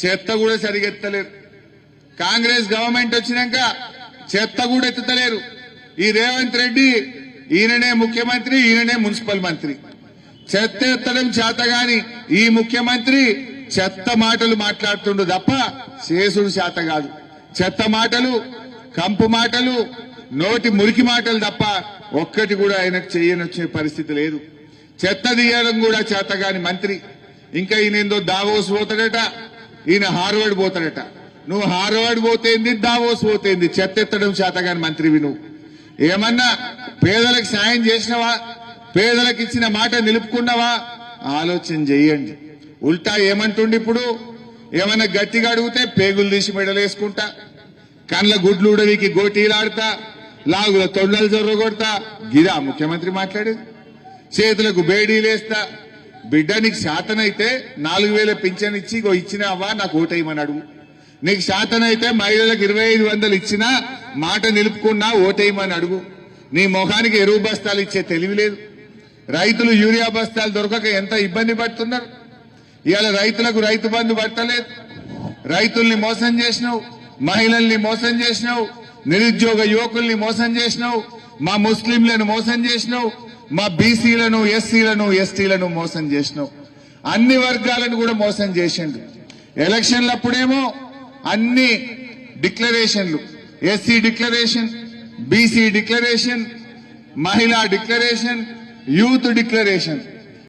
చెత్త కూడా సరిగా ఎత్తలేరు కాంగ్రెస్ గవర్నమెంట్ వచ్చినాక చెత్త కూడా ఎత్తుతలేరు. ఈ రేవంత్ రెడ్డి ఈయననే ముఖ్యమంత్రి ఈయననే మున్సిపల్ మంత్రి. చెత్త ఎత్తడం చేతగాని ఈ ముఖ్యమంత్రి చెత్త మాటలు మాట్లాడుతుండు తప్ప శేషుడు చేత కాదు. చెత్త మాటలు కంపు మాటలు నోటి మురికి మాటలు తప్ప ఒక్కటి కూడా ఆయనకు చేయనొచ్చే పరిస్థితి లేదు. చెత్త తీయడం కూడా చేతగాని మంత్రి. ఇంకా ఈయన ఏందో దావోస్ పోతాడట. ఈయన హార్వర్డ్ పోతాడట. నువ్వు హార్వర్డ్ పోతేంది దావోస్ పోతేంది చెత్తెత్తడం ఎత్తడం చేతగాని మంత్రివి నువ్వు ఏమన్నా పేదలకు సాయం చేసినవా? పేదలకు ఇచ్చిన మాట నిలుపుకున్నావా? ఆలోచన చెయ్యండి ఉల్టా ఏమంటుండి ఇప్పుడు? ఏమన్నా గట్టిగా అడిగితే పేగులు తీసి మెడలేసుకుంటా కండ్ల గుడ్లు ఉడవికి గోటీలాడతా. లాగుల తొండలు జొర్రగొడతా. గిరా ముఖ్యమంత్రి మాట్లాడేది. చేతులకు బేడీలేస్తా. బిడ్డ నీకు శాతనైతే నాలుగు వేల పింఛన్ ఇచ్చి ఇగో ఇచ్చినావా నాకు ఓటేయమని అడుగు నీకు శాతనైతే మహిళలకు ఇరవై ఐదు వందలు ఇచ్చినా మాట నిలుపుకున్నా ఓటేయమని అడుగు నీ మొహానికి ఎరువు బస్తాలు ఇచ్చే తెలివి లేదు. రైతులు యూరియా బస్తాలు దొరకక ఎంత ఇబ్బంది పడుతున్నారు? ఇవాళ రైతులకు రైతు బంధు పట్టలేదు. రైతుల్ని మోసం చేసినావు మహిళల్ని మోసం చేసినావు నిరుద్యోగ యువకుల్ని మోసం చేసినావు మా ముస్లింలను మోసం చేసినావు మా బీసీలను ఎస్సీలను ఎస్టీలను మోసం చేసినావు. అన్ని వర్గాలను కూడా మోసం చేసిండు ఎలక్షన్లప్పుడేమో అన్ని డిక్లరేషన్లు. ఎస్సీ డిక్లరేషన్ బీసీ డిక్లరేషన్ మహిళా డిక్లరేషన్ యూత్ డిక్లరేషన్.